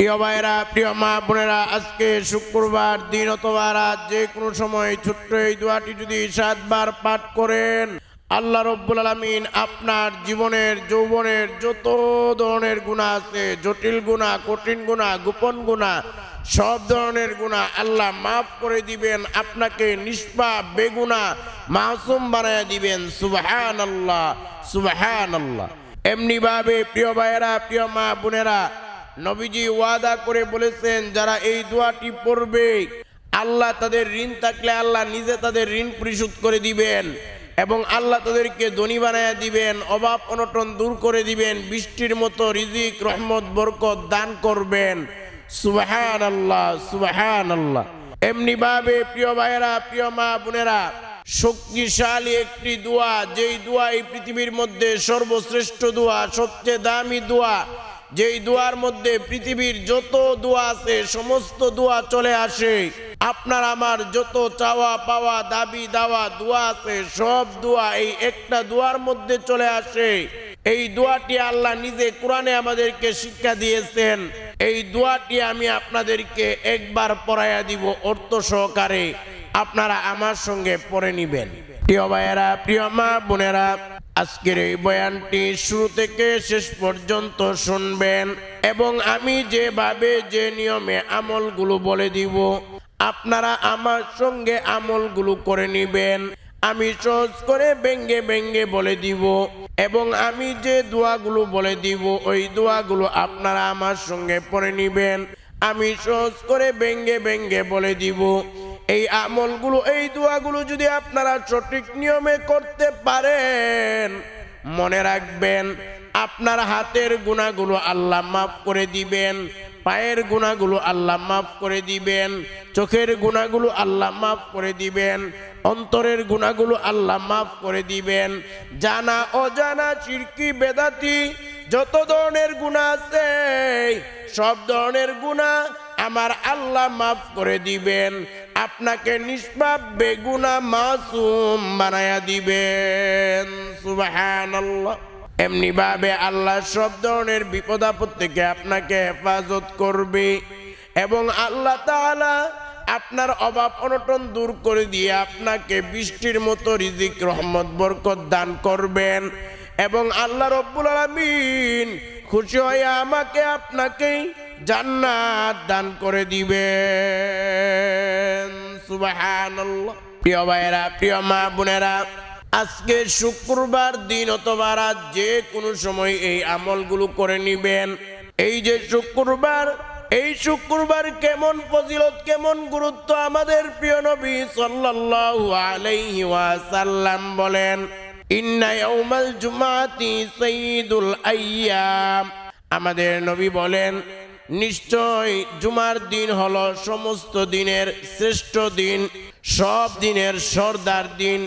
প্রিয় ভাইরা প্রিয় মা বোনেরা, আজকে শুক্রবার দিন অথবা রাত, যে কোনো সময় ছোট্ট এই দোয়াটি যদি সাতবার পাঠ করেন, আল্লাহ রব্বুল আলমিন আপনার জীবনের, যৌবনের যত ধরনের গুণা আছে, জটিল গুণা কঠিন গুণা গোপন গুণা সব ধরনের গুণা আল্লাহ মাফ করে দিবেন, আপনাকে নিষ্পাপ বেগুনা মাসুম বানায় দিবেন। সুবাহান আল্লাহ সুবাহান আল্লাহ এমনি ভাবে প্রিয় ভাইয়েরা, প্রিয় মা বোনেরা নবীজি ওয়াদা করে বলেছেন, যারা এই দোয়াটি পড়বে, আল্লাহ তাদের ঋণ থাকলে আল্লাহ নিজে তাদের ঋণ পরিশোধ করে দিবেন এবং আল্লাহ তাদেরকে ধনী বানায় দিবেন, অভাব অনটন দূর করে দিবেন, বৃষ্টির মতো রিজিক, রহমত, বরকত দান করবেন। সুবাহান আল্লাহ সুবাহান আল্লাহ এমনি ভাবে, প্রিয় ভাইয়েরা, প্রিয় মা বোনেরা, শক্তিশালী একটি দোয়া, যেই দোয়া এই পৃথিবীর মধ্যে সর্বশ্রেষ্ঠ দোয়া, সবচেয়ে দামি দোয়া যেই দোয়ার মধ্যে পৃথিবীর যত দোয়া আছে, সমস্ত দোয়া চলে আসে। আপনার আমার যত চাওয়া পাওয়া, দাবি দাওয়া, দোয়া আছে, সব দোয়া এই একটা দোয়ার মধ্যে চলে আসে। এই দোয়াটি আল্লাহ নিজে কোরআনে আমাদেরকে শিক্ষা দিয়েছেন। এই দোয়াটি আমি আপনাদেরকে একবার পড়াইয়া দিব অর্থ সহকারে। আপনারা আমার সঙ্গে পড়ে নিবেন। প্রিয় ভাইয়েরা, প্রিয় মা, বোনেরা আজকের এই বয়ানটি শুরু থেকে শেষ পর্যন্ত শুনবেন এবং আমি যেভাবে যে নিয়মে আমলগুলো বলে দিব, আপনারা আমার সঙ্গে আমলগুলো করে নিবেন। আমি সহজ করে ব্যঙ্গে ব্যঙ্গে বলে দিব এবং আমি যে দোয়াগুলো বলে দিব, ওই দোয়াগুলো আপনারা আমার সঙ্গে পড়ে নিবেন। আমি সহজ করে ব্যঙ্গে ব্যঙ্গে বলে দিব। এই আমলগুলো, এই দোয়াগুলো যদি আপনারা সঠিক নিয়মে করতে পারেন, মনে রাখবেন, আপনার হাতের গুণাগুলো আল্লাহ মাফ করে দিবেন, পায়ের গুণাগুলো আল্লাহ মাফ করে দিবেন, চোখের গুণাগুলো আল্লাহ মাফ করে দিবেন, অন্তরের গুণাগুলো আল্লাহ মাফ করে দিবেন। জানা অজানা চিরকি বেদাতি, যত ধরনের গুণা আছে, সব ধরনের গুণা আমার আল্লাহ মাফ করে দিবেন। আপনাকে নিষ্পাপ বেগুনা মাসুম বানায়া দিবেন। সুবহানাল্লাহ। এমনি ভাবে আল্লাহ সব ধরনের বিপদ আপদ থেকে আপনাকে হেফাজত করবে এবং আল্লাহ তাআলা আপনার অভাব অনটন দূর করে দিয়ে আপনাকে বৃষ্টির মতো রিজিক, রহমত, বরকত দান করবেন এবং আল্লাহ রব্বুল আলামিন খুশি হয়ে আমাকে আপনাকে জান্নাত দান করে দিবেন। সুবহানাল্লাহ। প্রিয় ভাইয়েরা, প্রিয় মা বোনেরা, আজকে শুক্রবার দিন অথবা রাত যে কোনো সময় এই আমলগুলো করে নিবেন। এই যে শুক্রবার, এই শুক্রবার কেমন ফজিলত, কেমন গুরুত্ব আমাদের প্রিয় নবী সাল্লাল্লাহু আলাইহি ওয়াসাল্লাম বলেন, ইন্না ইয়াউমাল জুমাতি সাইয়্যিদুল আইয়াম। আমাদের নবী বলেন নিশ্চয় জুমার দিন হলো সমস্ত দিনের শ্রেষ্ঠ দিন সব দিনের সর্দার দিন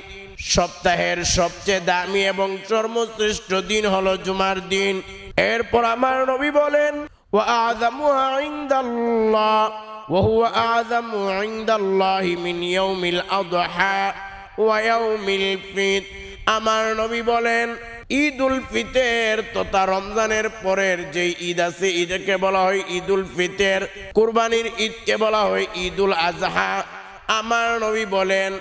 সপ্তাহের সবচেয়ে দামি এবং সর্বশ্রেষ্ঠ দিন হলো জুমার দিন এরপর আমার নবী বলেন وأعظمها عند الله وهو أعظم عند الله من يوم الأضحى ويوم الفطر আমার নবী বলেন ঈদ উল ফিতের, তথা রমজানের পরের যে ঈদ আছে, ঈদকে বলা হয় ঈদ উল ফিতের, কুরবানির ঈদকে বলা হয় ঈদ উল আজহা। আমার নবী বলেন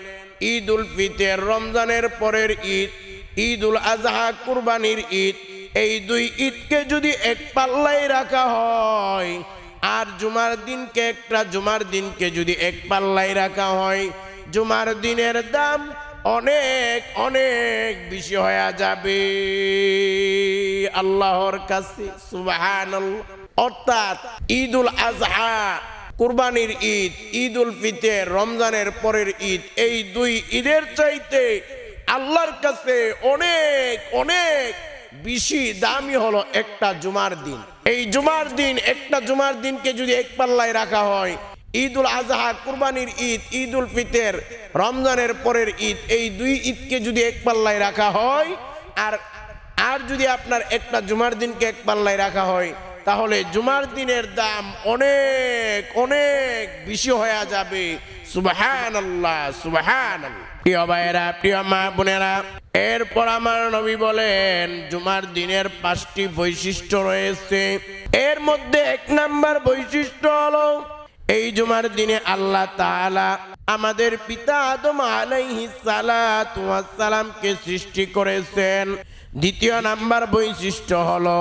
ঈদ উল ফিতের, রমজানের পরের ঈদ ঈদ উল আজহা, কুরবানির ঈদ, এই দুই ঈদকে যদি এক পাল্লাই রাখা হয়, আর জুমার দিনকে একটা, জুমার দিনকে যদি এক পাল্লাই রাখা হয়, জুমার দিনের দাম অনেক অনেক বেশি হয়ে যাবে। আল্লাহর কাছে সুবাহান অর্থাৎ ঈদ উল আজহা, কুরবানির ঈদ ঈদ উল ফিতর, রমজানের পরের ঈদ, এই দুই ঈদের চাইতে আল্লাহর কাছে অনেক অনেক বেশি দামি হলো একটা জুমার দিন। এই জুমার দিন, একটা জুমার দিনকে যদি এক পাল্লায় রাখা হয় ঈদ উল আজহা, কুরবানির ঈদ ঈদ উল ফিতর, রমজানের পরের ঈদ, এই দুই ঈদকে যদি এক পাল্লায় রাখা হয়, আর আর যদি আপনার একটা জুমার দিনকে এক পাল্লায় রাখা হয়, তাহলে জুমার দিনের দাম অনেক অনেক বেশি হয়ে যাবে। সুবাহান আল্লাহ সুবাহান প্রিয় ভাইয়েরা, প্রিয় মা বোনেরা, এরপর আমার নবী বলেন, জুমার দিনের পাঁচটি বৈশিষ্ট্য রয়েছে। এর মধ্যে এক নাম্বার বৈশিষ্ট্য হলো এই জুমার দিনে আল্লাহ তাআলা আমাদের পিতা আদম আলাইহিস সালাতু সালামকে সৃষ্টি করেছেন। দ্বিতীয় নাম্বার বৈশিষ্ট্য হলো,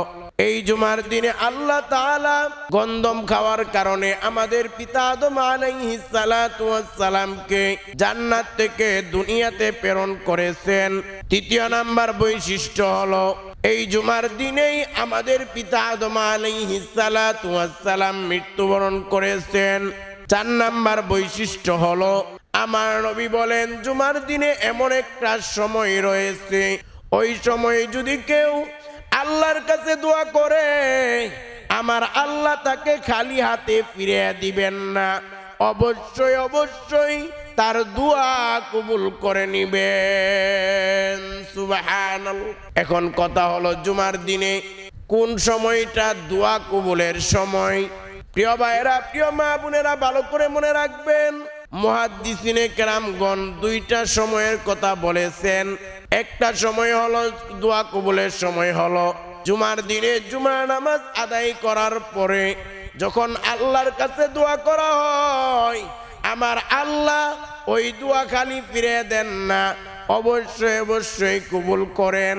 এই জুমার দিনে আল্লাহ তাআলা গন্ধম খাওয়ার কারণে আমাদের পিতা আদম আলাইহিস সালাতু সালামকে জান্নাত থেকে দুনিয়াতে প্রেরণ করেছেন। তৃতীয় নাম্বার বৈশিষ্ট্য হলো এই জুমার দিনেই আমাদের পিতা আদম আলাইহিস সালাতু ওয়াস সালাম মৃত্যুবরণ করেছেন। চার নাম্বার বৈশিষ্ট্য হলো, আমার নবী বলেন, জুমার দিনে এমন একটা সময় রয়েছে। ওই সময় যদি কেউ আল্লাহর কাছে দোয়া করে, আমার আল্লাহ তাকে খালি হাতে ফিরে দিবেন না। অবশ্যই অবশ্যই তার দোয়া কবুল করে নিবেন। সুবহানাল্লাহ এখন কথা হলো জুমার দিনে কোন সময়টা দোয়া কবুলের সময়? প্রিয় ভাইয়েরা, প্রিয় মা বোনেরা, ভালো করে মনে রাখবেন, মহাদ্দিসিনে কেরামগণ দুইটা সময়ের কথা বলেছেন। একটা সময় হলো দোয়া কবুলের সময় হলো জুমার দিনে জুমার নামাজ আদায় করার পরে যখন আল্লাহর কাছে দোয়া করা হয় আমার আল্লাহ ওই দোয়া খালি ফিরে দেন না। অবশ্যই অবশ্যই কবুল করেন।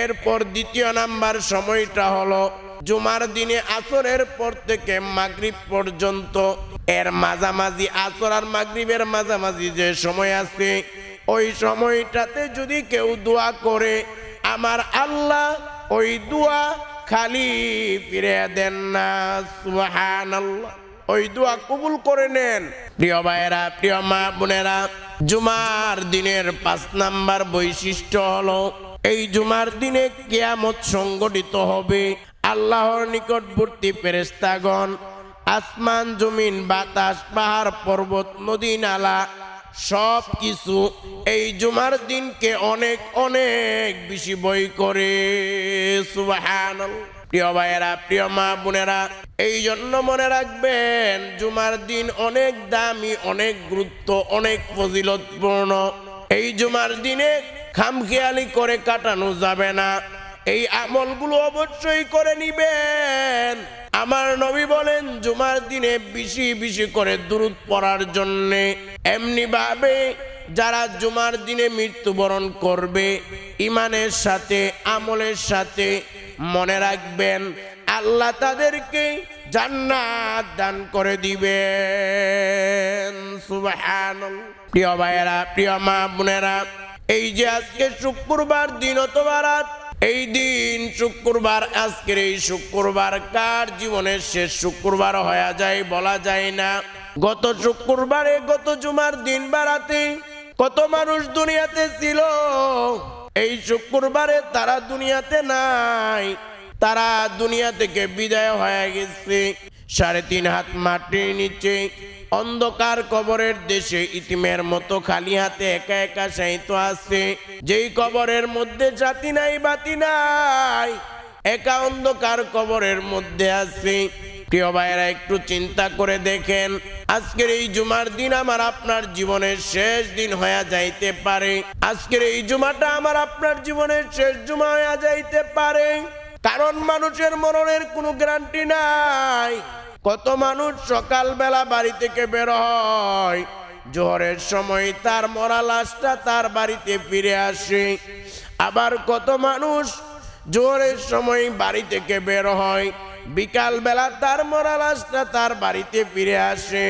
এরপর দ্বিতীয় নাম্বার সময়টা হলো জুমার দিনে আসরের পর থেকে মাগরিব পর্যন্ত। এর মাঝামাঝি আসর আর মাগরিবের মাঝামাঝি যে সময় আছে, ওই সময়টাতে যদি কেউ দোয়া করে, আমার আল্লাহ ওই দোয়া খালি ফিরে দেন না। সুবহানাল্লাহ। ওই দোয়া কবুল করে নেন। প্রিয় ভাইয়েরা, প্রিয় মা বোনেরা, জুমার দিনের পাঁচ নাম্বার বৈশিষ্ট্য হলো, এই জুমার দিনে কেয়ামত সংগঠিত হবে আল্লাহর নিকটবর্তী ফেরেস্তাগণ আসমান, জমিন, বাতাস, পাহাড়, পর্বত, নদী, নালা সব কিছু এই জুমার দিনকে অনেক অনেক বেশি বই করে। সুবহানাল্লাহ। প্রিয় ভাইয়েরা, প্রিয় মা বোনেরা, এই জন্য মনে রাখবেন, জুমার দিন অনেক দামি, অনেক গুরুত্ব, অনেক ফজিলতপূর্ণ। এই জুমার দিনে খামখেয়ালি করে কাটানো যাবে না। এই আমলগুলো অবশ্যই করে নিবেন। আমার নবী বলেন, জুমার দিনে বেশি বেশি করে দূরত পড়ার জন্যে। এমনি ভাবে যারা জুমার দিনে মৃত্যুবরণ করবে, ইমানের সাথে, আমলের সাথে মনে রাখবেন, আল্লাহ তাদেরকে জান্নাত দান করে দিবেন। সুবহানাল্লাহ প্রিয় ভাইয়েরা, প্রিয় মা বোনেরা, এই যে আজকে শুক্রবার দিন অথবা রাত, এই দিন শুক্রবার, আজকের এই শুক্রবার কার জীবনের শেষ শুক্রবার হয়ে যায় বলা যায় না। গত শুক্রবারে গত জুমার দিন বাড়াতে কত মানুষ দুনিয়াতে ছিল? এই শুক্রবারে তারা দুনিয়াতে নাই। তারা দুনিয়া থেকে বিদায় হয়ে গেছে। সাড়ে তিন হাত মাটির নিচে, অন্ধকার কবরের দেশে ইতিমের মতো খালি হাতে একা একা সাহিত্য আছে। যেই কবরের মধ্যে জাতি নাই, বাতি নাই, একা অন্ধকার কবরের মধ্যে আছে। প্রিয় ভাইয়েরা, একটু চিন্তা করে দেখেন। আজকের এই জুমার দিন আমার আপনার জীবনের শেষ দিন হয়ে যাইতে পারে। আজকের এই জুমাটা আমার আপনার জীবনের শেষ জুমা হয়ে যাইতে পারে। কারণ মানুষের মরণের কোনো গ্যারান্টি নাই। কত মানুষ সকালবেলা বাড়ি থেকে বের হয়, জোহরের সময় তার মরা লাশটা তার বাড়িতে ফিরে আসে। আবার কত মানুষ জোহরের সময় বাড়ি থেকে বের হয় বিকাল বেলা তার মরা লাশটা তার বাড়িতে ফিরে আসে।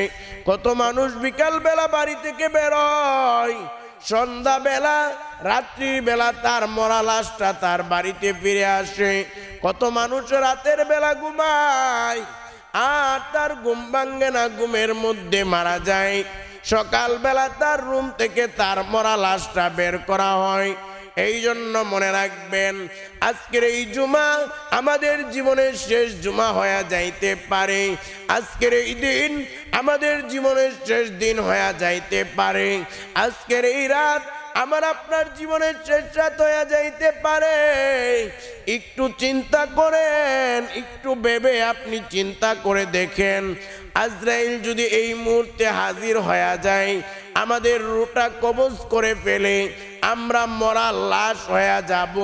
কত মানুষ বিকাল বেলা বাড়ি থেকে বের হয় সন্ধ্যা বেলা রাত্রির বেলা তার মরা লাশটা তার বাড়িতে ফিরে আসে। কত মানুষ রাতের বেলা ঘুমায়, আর তার ঘুম ভাঙ্গে না, ঘুমের মধ্যে মারা যায়। সকালবেলা তার রুম থেকে তার মরা লাশটা বের করা হয়। এই জন্য মনে রাখবেন, আজকের এই জুমা আমাদের জীবনের শেষ জুমা হয়ে যাইতে পারে। আজকের এই দিন আমাদের জীবনের শেষ দিন হয়ে যাইতে পারে। আজকের এই রাত আমার আপনার জীবনের শেষ রাত হয়ে যাইতে পারে। একটু চিন্তা করেন, একটু ভেবে আপনি চিন্তা করে দেখেন। আজরাইল যদি এই মুহূর্তে হাজির হয়ে যায় আমাদের রুটা কবজ করে ফেলে, আমরা মরা লাশ হয়ে যাব।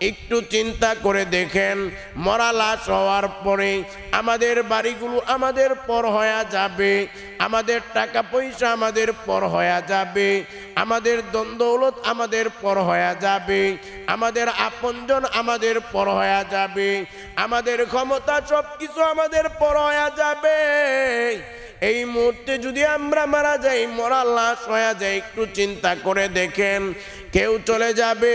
একটু চিন্তা করে দেখেন, মরা লাশ হওয়ার পরে আমাদের বাড়িগুলো আমাদের পর হয়ে যাবে, আমাদের টাকা পয়সা আমাদের পর হয়ে যাবে, আমাদের দ্বন্দ্বলত আমাদের পর হয়ে যাবে, আমাদের আপনজন আমাদের পর হয়ে যাবে, আমাদের ক্ষমতা সব কিছু আমাদের পর হয়ে যাবে। এই মুহূর্তে যদি আমরা মারা যাই মরা লাশ হয়ে যায়, একটু চিন্তা করে দেখেন, কেউ চলে যাবে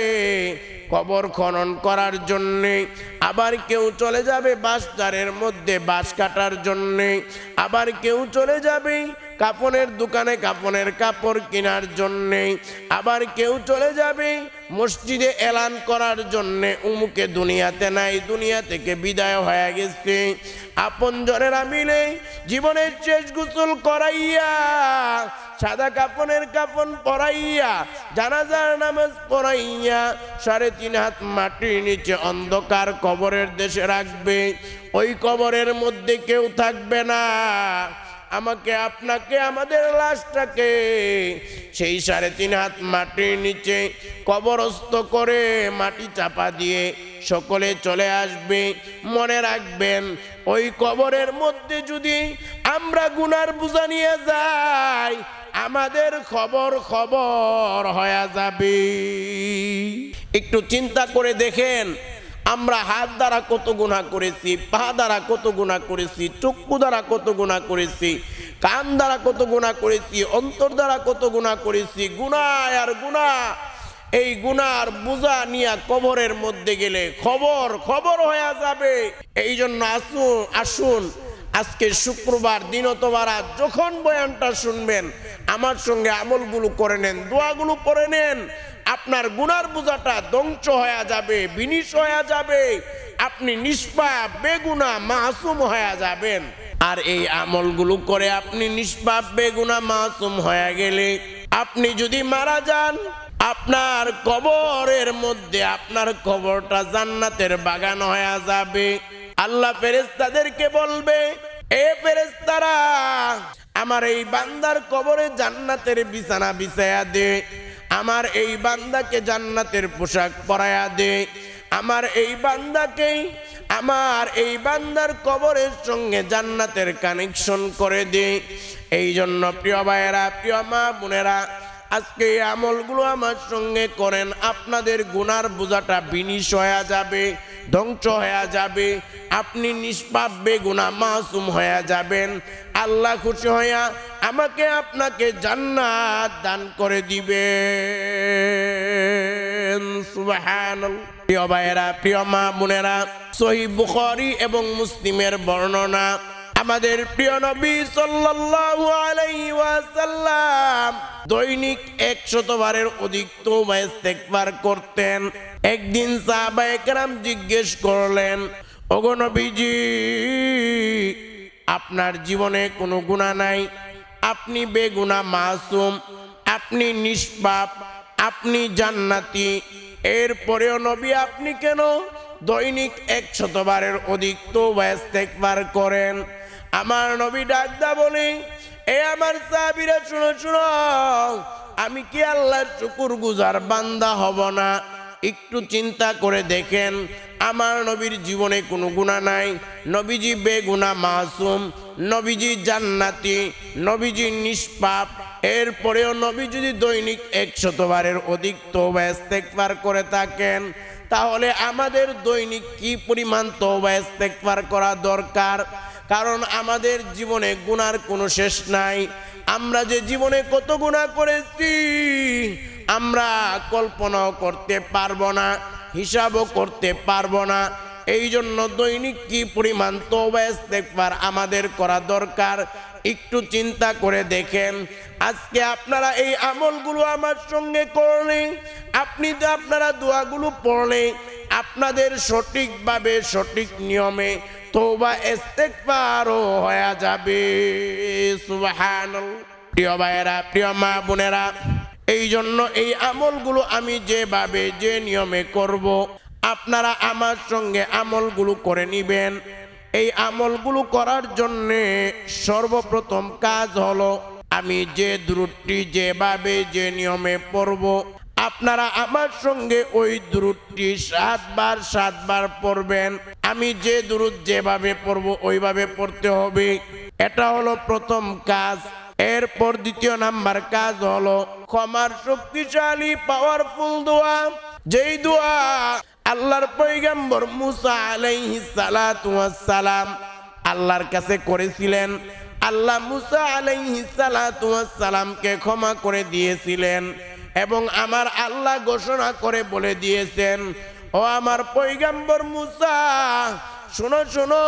কবর খনন করার জন্যে, আবার কেউ চলে যাবে বাঁশদারের মধ্যে বাস কাটার জন্যে, আবার কেউ চলে যাবে কাপড়ের দোকানে কাপনের কাপড় কেনার জন্যে। আবার কেউ চলে যাবে মসজিদে এলান করার জন্যে। উমুকে দুনিয়াতে নাই, দুনিয়া থেকে বিদায় হয়ে গেছে। আপন জনেরা মিলে জীবনের শেষ গোসল করাইয়া, সাদা কাপনের কাপন পরাইয়া, জানাজার নামাজ পড়াইয়া, সাড়ে তিন হাত মাটির নিচে অন্ধকার কবরের দেশে রাখবে। ওই কবরের মধ্যে কেউ থাকবে না। আমাকে, আপনাকে, আমাদের লাশটাকে। সেই সাড়ে তিন হাত মাটির নিচে কবরস্থ করে মাটি চাপা দিয়ে সকলে চলে আসবে, মনে রাখবেন, ওই কবরের মধ্যে যদি আমরা গুনার বুঝা নিয়ে যাই, আমাদের খবর খবর হয়ে যাবে। একটু চিন্তা করে দেখেন আমরা হাত দ্বারা কত গুণা করেছি, পা দ্বারা কত গুণা করেছি, চক্ষু দ্বারা কত গুণা করেছি, কান দ্বারা কত গুণা করেছি, অন্তর দ্বারা কত গুণা করেছি গুণায় আর গুণা এই গুনার বোঝা নিয়ে কবরের মধ্যে গেলে খবর খবর হয়ে যাবে। এই জন্য আসুন আসুন। আজকে শুক্রবার দিন অথবা যখন বয়ানটা শুনবেন, আমার সঙ্গে আমলগুলো করে নেন, দোয়াগুলো করে নেন। আপনার গুনার বোঝাটা ধ্বংস হয়ে যাবে, বিনিশ হয়ে যাবে। আপনি নিষ্পাপ, বেগুনা, মাসুম হয়ে যাবেন। আর এই আমলগুলো করে আপনি নিষ্পাপ, বেগুনা, মাসুম হয়ে গেলে আপনি যদি মারা যান, আপনার কবরের মধ্যে আপনার কবরটা জান্নাতের বাগান হয়ে যাবে। আল্লাহ ফেরেস্তাদেরকে বলবে, এ ফেরেস্তারা আমার এই বান্দার কবরে জান্নাতের বিছানা বিছায়া দে। আমার এই বান্দাকে জান্নাতের পোশাক পরায়া দে। আমার এই বান্দাকেই আমার এই বান্দার কবরের সঙ্গে জান্নাতের কানেকশন করে দে। এই জন্য প্রিয় ভাইয়েরা, প্রিয় মা বোনেরা, আজকে এই আমলগুলো আমার সঙ্গে করেন। আপনাদের গুনার বোঝাটা বিনিশ হয়ে যাবে। ধ্বংস হয়ে যাবে। আপনি নিষ্পাপ বেগুনা মাসুম হয়ে যাবেন। আল্লাহ খুশি হইয়া আমাকে আপনাকে জান্নাত দান করে দিবে প্রিয় ভাইয়েরা, প্রিয় মা বোনেরা, সহি বুখরি এবং মুসলিমের বর্ণনা আমাদের প্রিয় নবী সাল্লাল্লাহু আলাইহি ওয়াসাল্লাম দৈনিক একশতবারের অধিক তওবা ইস্তেগফার করতেন। একদিন সাহাবায়ে কেরাম জিজ্ঞেস করলেন, ওগো নবীজি, আপনার জীবনে কোনো গুনাহ নাই? আপনি বেগুনা মাসুম, আপনি নিষ্পাপ, আপনি জান্নাতি। এরপরেও নবী আপনি কেন দৈনিক একশতবারের অধিক তো ইস্তেগফার করেন? আমার নবী ডাকদা বলি, এ আমার সাহাবীরা, শুনো শুনো, আমি কি আল্লাহর শুকুর গুজার বান্দা হব না? একটু চিন্তা করে দেখেন, আমার নবীর জীবনে কোনো গুণা নাই। নবীজি বেগুনা মাসুম, নবীজি জান্নাতি, নবীজি নিষ্পাপ। এরপরেও নবী যদি দৈনিক একশতবারের অধিক তওবা ইস্তেগফার করে থাকেন, তাহলে আমাদের দৈনিক কি পরিমাণ তওবা ইস্তেগফার করা দরকার? কারণ আমাদের জীবনে গুনার কোনো শেষ নাই। আমরা যে জীবনে কত গুণা করেছি, আমরা কল্পনাও করতে পারব না, হিসাবও করতে পারব না। এই জন্য দৈনিক কি পরিমাণ তওবা ইস্তেগফার আমাদের করা দরকার, একটু চিন্তা করে দেখেন। আজকে আপনারা এই আমলগুলো আমার সঙ্গে করলে, আপনি তো আপনারা দোয়াগুলো পড়লে, আপনাদের সঠিকভাবে সঠিক নিয়মে তওবা ইস্তেগফারও হয়ে যাবে। সুবহানাল্লাহ। প্রিয় ভাইয়েরা, প্রিয় মা বোনেরা এই জন্য এই আমলগুলো আমি যেভাবে, যে নিয়মে করব, আপনারা আমার সঙ্গে আমলগুলো করে নিবেন। এই আমলগুলো করার জন্যে সর্বপ্রথম কাজ হলো, আমি যে দ্রুটটি যেভাবে, যে নিয়মে পড়ব আপনারা আমার সঙ্গে ওই দ্রুটটি সাতবার সাতবার পড়বেন। আমি যে দ্রুত যেভাবে পড়ব, ওইভাবে পড়তে হবে। এটা হলো প্রথম কাজ। এরপর দ্বিতীয় নাম্বার কাজ হলো ক্ষমার শক্তিশালী পাওয়ারফুল দোয়া। যেই দোয়া আল্লাহর পৈগম্বর মুসা ওয়াস সালাম আল্লাহর কাছে করেছিলেন, আল্লাহ মুসা ওয়াস সালামকে ক্ষমা করে দিয়েছিলেন। এবং আমার আল্লাহ ঘোষণা করে বলে দিয়েছেন, ও আমার পৈগম্বর মুসা, শোনো শোনো,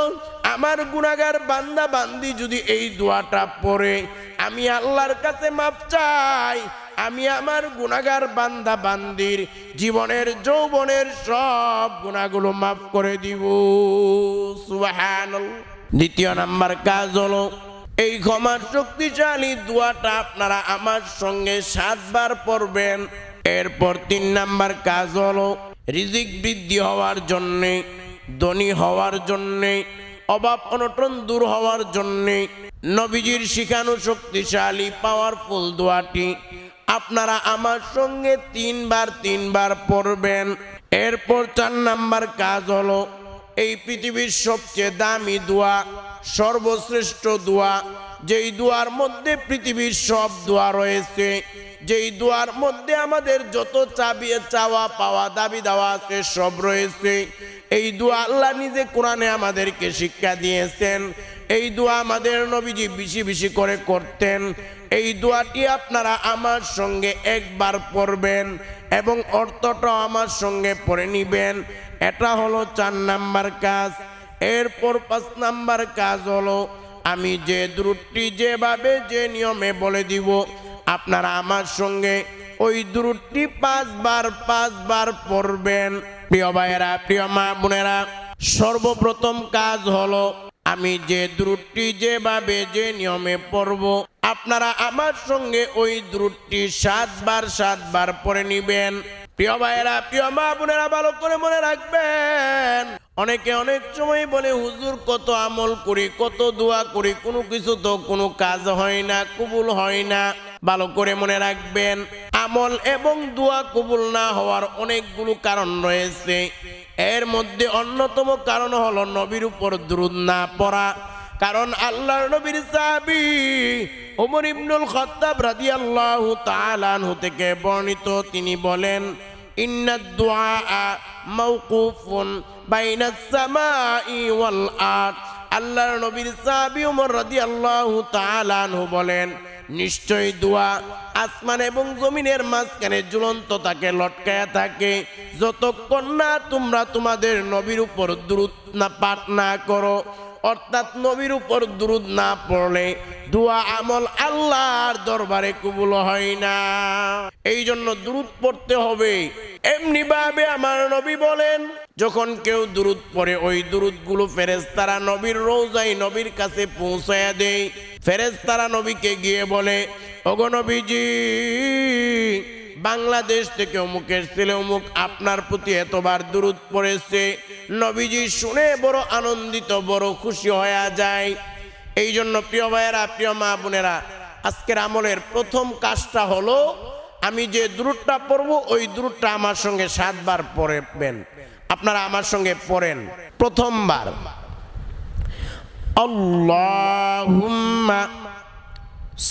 আমার গুণাগার বান্দা বান্দি যদি এই দোয়াটা পড়ে, আমি আল্লাহর কাছে মাপ চাই, আমি আমার গুণাগার বান্দা বান্দির জীবনের, যৌবনের সব গুণাগুলো মাফ করে দিব। সুবহানাল্লাহ। দ্বিতীয় নাম্বার কাজ হলো এই ক্ষমার শক্তিশালী দোয়াটা আপনারা আমার সঙ্গে সাতবার পড়বেন। এরপর তিন নাম্বার কাজ হলো রিজিক বৃদ্ধি হওয়ার জন্যে, ধনী হওয়ার জন্যে, অভাব অনটন দূর হওয়ার জন্যে নবীজির শিখানো শক্তিশালী পাওয়ারফুল দোয়াটি আপনারা আমার সঙ্গে তিনবার তিনবার পড়বেন। এরপর চার নাম্বার কাজ হলো এই পৃথিবীর সবচেয়ে দামি দোয়া, সর্বশ্রেষ্ঠ দোয়া, যেই দোয়ার মধ্যে পৃথিবীর সব দোয়া রয়েছে, যেই দোয়ার মধ্যে আমাদের যত চাবি, চাওয়া, পাওয়া, দাবি দেওয়া আছে, সব রয়েছে। এই দোয়া আল্লাহ নিজে কোরআনে আমাদেরকে শিক্ষা দিয়েছেন। এই দোয়া আমাদের নবীজি বেশি বেশি করে করতেন। এই দোয়াটি আপনারা আমার সঙ্গে একবার পড়বেন এবং অর্থটাও আমার সঙ্গে পড়ে নিবেন। এটা হলো চার নাম্বার কাজ। এরপর পাঁচ নাম্বার কাজ হলো, আমি যে দ্রুটটি যেভাবে যে নিয়মে বলে দিব, আপনারা আমার সঙ্গে ওই দ্রুটটি পাঁচবার পাঁচবার পড়বেন। প্রিয় ভাইয়েরা, প্রিয় মা বোনেরা, সর্বপ্রথম কাজ হলো, আমি যে দ্রুটটি যেভাবে যে নিয়মে পড়ব, আপনারা আমার সঙ্গে ওই দ্রুটটি সাতবার সাতবার পরে নিবেন। প্রিয় ভাইয়েরা, প্রিয় মা বোনেরা, ভালো করে মনে রাখবেন, অনেকে অনেক সময় বলে, হুজুর, কত আমল করি, কত দোয়া করি, কোনো কিছু তো কোনো কাজ হয় না, কবুল হয় না। ভালো করে মনে রাখবেন, আমল এবং দোয়া কবুল না হওয়ার অনেকগুলো কারণ রয়েছে। এর মধ্যে অন্যতম কারণ হলো নবীর উপর দ্রুদ না পড়া। কারণ আল্লাহর নবীর সাহাবী ওমর ইবনুল খত্তাব রাদিয়াল্লাহু তাআলা আনহু থেকে বর্ণিত। তিনি বলেন, ইন্না দুআ মাওকুফুন বাইনাস সামাই ওয়াল আরদ। আল্লাহর নবীর সাহাবী ওমর রাদিয়াল্লাহু তাআলা আনহু বলেন নিশ্চয় দোয়া আসমান এবং জমিনের মাঝখানে ঝুলন্ত থাকে লটকায়া থাকে। যতক্ষণ না তোমরা তোমাদের নবীর উপর দ্রুত না পাঠ না করো অর্থাৎ নবীর উপর দ্রুত না পড়লে দোয়া আমল আল্লাহর দরবারে কবুল হয় না। এই জন্য দ্রুত পড়তে হবে। এমনি ভাবে আমার নবী বলেন, যখন কেউ দুরুদ পড়ে, ওই দুরুদগুলো ফেরেস্তারা নবীর রোজাই নবীর কাছে পৌঁছায়া দেয়। ফেরেস্তারা নবীকে গিয়ে বলে, ওগো নবীজি বাংলাদেশ থেকে অমুকের ছেলে অমুক আপনার প্রতি এতবার দূরত পড়েছে। নবীজি শুনে বড় আনন্দিত, বড় খুশি হয়ে যায়। এই জন্য প্রিয় ভাইয়েরা, প্রিয় মা বোনেরা, আজকের আমলের প্রথম কাজটা হলো, আমি যে দূরটা পড়ব, ওই দূরটা আমার সঙ্গে সাতবার পড়েবেন। আপনারা আমার সঙ্গে পড়েন। প্রথমবার, আল্লাহুম্মা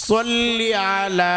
সল্লি আলা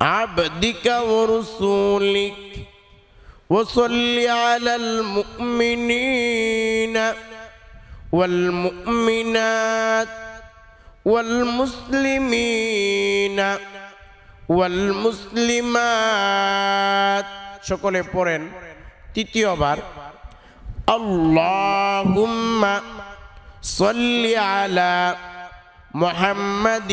عبدك ورسولك وصل على المؤمنين والمؤمنات والمسلمين والمسلمات সকলে পড়েন তৃতীয়বার আল্লাহুম্মা صل على محمد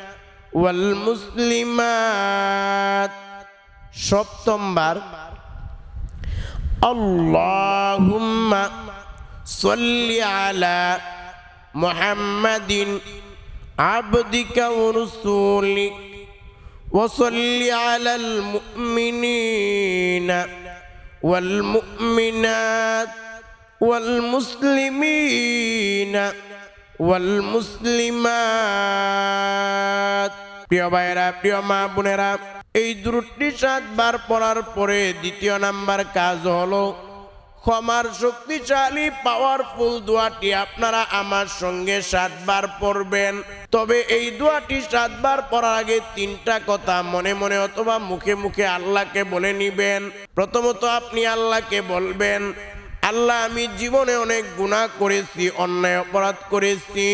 ওয়াল মুসলিমাত। সপ্তমবার আল্লাহুম্মা সাল্লি আলা মুহাম্মাদিন আবদিকা ওয়া রাসূলিক وصل على المؤمنين والمؤمنات والمسلمين ওয়াল মুসলিমাত। প্রিয় ভাইরা প্রিয় মা বোনেরা, এই দুটি সাতবার পড়ার পরে দ্বিতীয় নাম্বার কাজ হলো, ক্ষমার শক্তিশালী পাওয়ারফুল দোয়াটি আপনারা আমার সঙ্গে সাতবার পড়বেন। তবে এই দোয়াটি সাতবার পড়ার আগে তিনটা কথা মনে মনে অথবা মুখে মুখে আল্লাহকে বলে নিবেন। প্রথমত আপনি আল্লাহকে বলবেন আল্লাহ, আমি জীবনে অনেক গুনাহ করেছি, অন্যায় অপরাধ করেছি।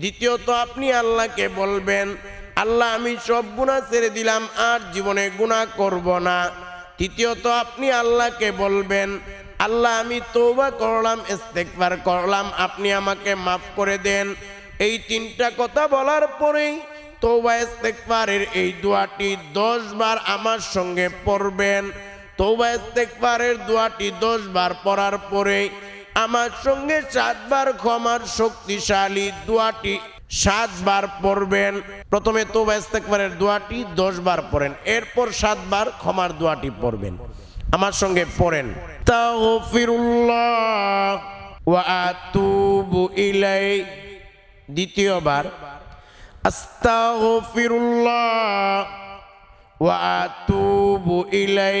দ্বিতীয়ত, আপনি আল্লাহকে বলবেন, আল্লাহ, আমি সব গুনাহ ছেড়ে দিলাম, আর জীবনে গুনাহ করব না। তৃতীয়ত, আপনি আল্লাহকে বলবেন, আল্লাহ, আমি তৌবা করলাম ইস্তেকবার করলাম, আপনি আমাকে মাফ করে দেন। এই তিনটা কথা বলার পরেই তৌবা ইস্তেকবারের এই দোয়াটি দশ বার আমার সঙ্গে পড়বেন। তৌবা ইস্তেকবারের দোয়াটি দশ পড়ার পরে আমার সঙ্গে সাতবার ক্ষমার শক্তিশালী দোয়াটি সাতবার পড়বেন। প্রথমে তৌবা ইস্তেকবারের দোয়াটি দশ বার পড়েন, এরপর সাতবার ক্ষমার দোয়াটি পড়বেন। আমার সঙ্গে পড়েন। তাগফিরুল্লাহ ওয়া আতুবু ইলাই দ্বিতীয়বার, আস্তাগফিরুল্লাহ ওয়া আতুবু ইলাই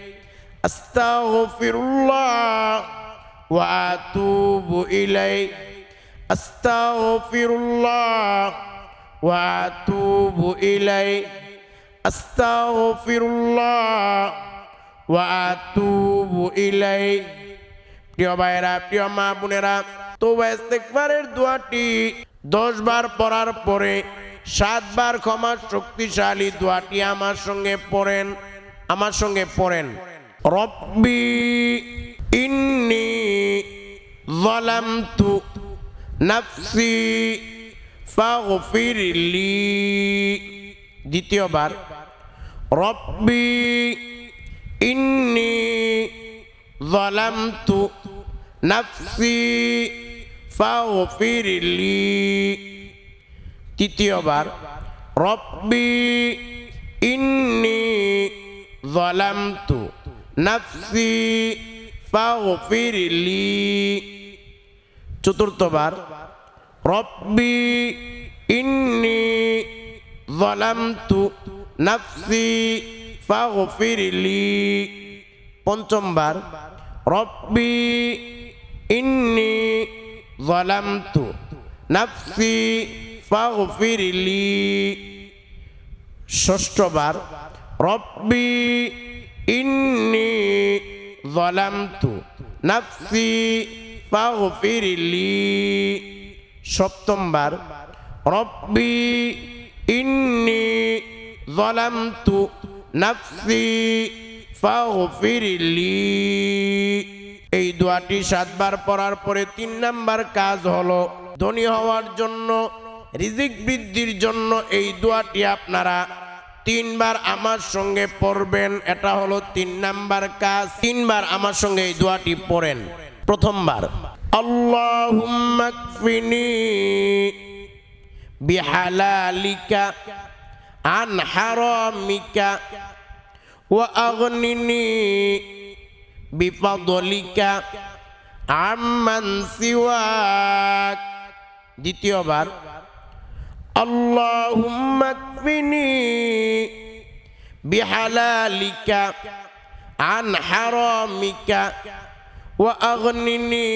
أستغفر الله وأتوب إليه أستغفر الله وأتوب إليه أستغفر الله وأتوب إليه প্রিয় ভাইরা প্রিয় মা বোনেরা তো ইস্তেকবারের দোয়াটি দশ বার পড়ার পরে সাতবার ক্ষমা শক্তিশালী দোয়াটি আমার সঙ্গে পড়েন, আমার সঙ্গে পড়েন। ربي إني ظلمت তু فاغفر لي দ্বিতীয় বার রব্বি ইন্নি জলামতু নাফসি ফাগফির লি। তৃতীয় রব্বি ইন্নি জলামতু নাফসি, ফাগফিরলি। চতুর্থবার রব্বি ইন্নি যালামতু নাফসি, ফাগফিরলি। পঞ্চমবার রব্বি ইন্নি যালামতু নাফসি, ফাগফিরলি। ষষ্ঠবার রব্বি ইন্নি যালামতু নাফসি ফাগফিরলি সপ্তমবার, রব্বি ইন্নি যালামতু নাফসি ফাগফিরলি এই দোয়াটি সাতবার পড়ার পরে তিন নাম্বার কাজ হলো ধনী হওয়ার জন্য, রিজিক বৃদ্ধির জন্য এই দোয়াটি আপনারা তিনবার আমার সঙ্গে পড়বেন, এটা হলো তিন নাম্বার কাজ। তিনবার আমার সঙ্গে এই দোয়াটি পড়েন, প্রথমবার। বিহালালিকা দ্বিতীয়বার আল্লাহুম্মা কফিনি বিহালালিকা আন হারামিকা ওয়া আগনিনি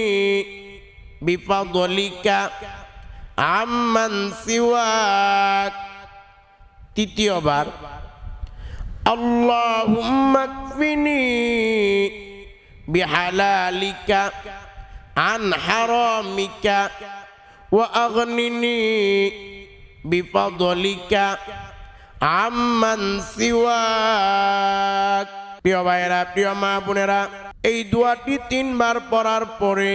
বিফদলিকা আম্মান সিওয়াক তৃতীয়বার আল্লাহুম্মা কফিনি বিহালালিকা আন হারামিকা বিফদলিকা আম্মান সিওয়াক। প্রিয় ভাইয়েরা, প্রিয় মা বোনেরা, এই দোয়াটি তিনবার পড়ার পরে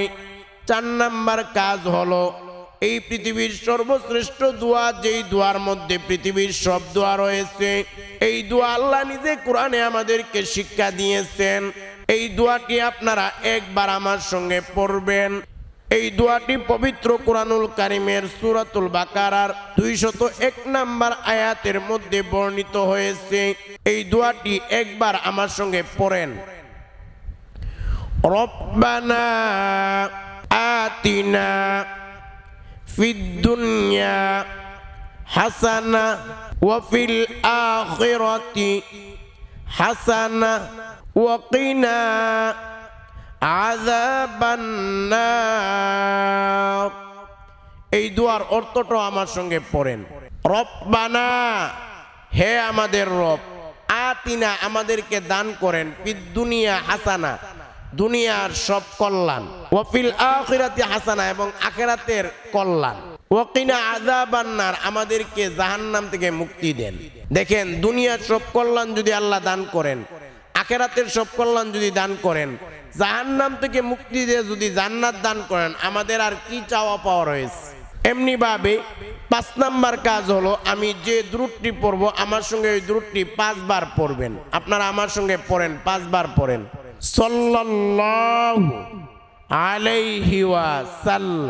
চার নাম্বার কাজ হলো, এই পৃথিবীর সর্বশ্রেষ্ঠ দোয়া, যেই দোয়ার মধ্যে পৃথিবীর সব দোয়া রয়েছে, এই দোয়া আল্লাহ নিজে কোরআনে আমাদেরকে শিক্ষা দিয়েছেন। এই দোয়াটি আপনারা একবার আমার সঙ্গে পড়বেন। এই দোয়াটি পবিত্র কোরআনুল কারিমের সুরাতুল বাকারার দুইশত এক নাম্বার আয়াতের মধ্যে বর্ণিত হয়েছে। এই দোয়াটি একবার আমার সঙ্গে পড়েন। রব্বানা আতিনা ফিদ দুনিয়া হাসানা ওয়াফিল আখিরাতি হাসানা ওয়াকিনা এই দুয়ার অর্থটা আমার সঙ্গে পড়েন। রব্বানা, হে আমাদের রব, আতিনা আমাদেরকে দান করেন দুনিয়া হাসানা, দুনিয়ার সব কল্যাণ। ওয়াফিল আখিরাতি হাসানা এবং আখেরাতের কল্যাণ। ওয়াকিনা আযাবান্নার, আমাদেরকে জাহান্নাম থেকে মুক্তি দেন। দেখেন, দুনিয়ার সব কল্যাণ যদি আল্লাহ দান করেন আখেরাতের সব কল্যাণ যদি দান করেন, জাহান্নাম থেকে মুক্তি দিয়ে যদি জান্নাত দান করেন, আমাদের আর কি চাওয়া পাওয়া রয়েছে? এমনি ভাবে পাঁচ নাম্বার কাজ হলো, আমি যে দ্রুটটি পড়ব, আমার সঙ্গে ওই দ্রুটটি পাঁচবার পড়বেন। আপনারা আমার সঙ্গে পড়েন, পাঁচবার পড়েন। সল্লাল্লাহু আলাইহি ওয়াসাল্লাম।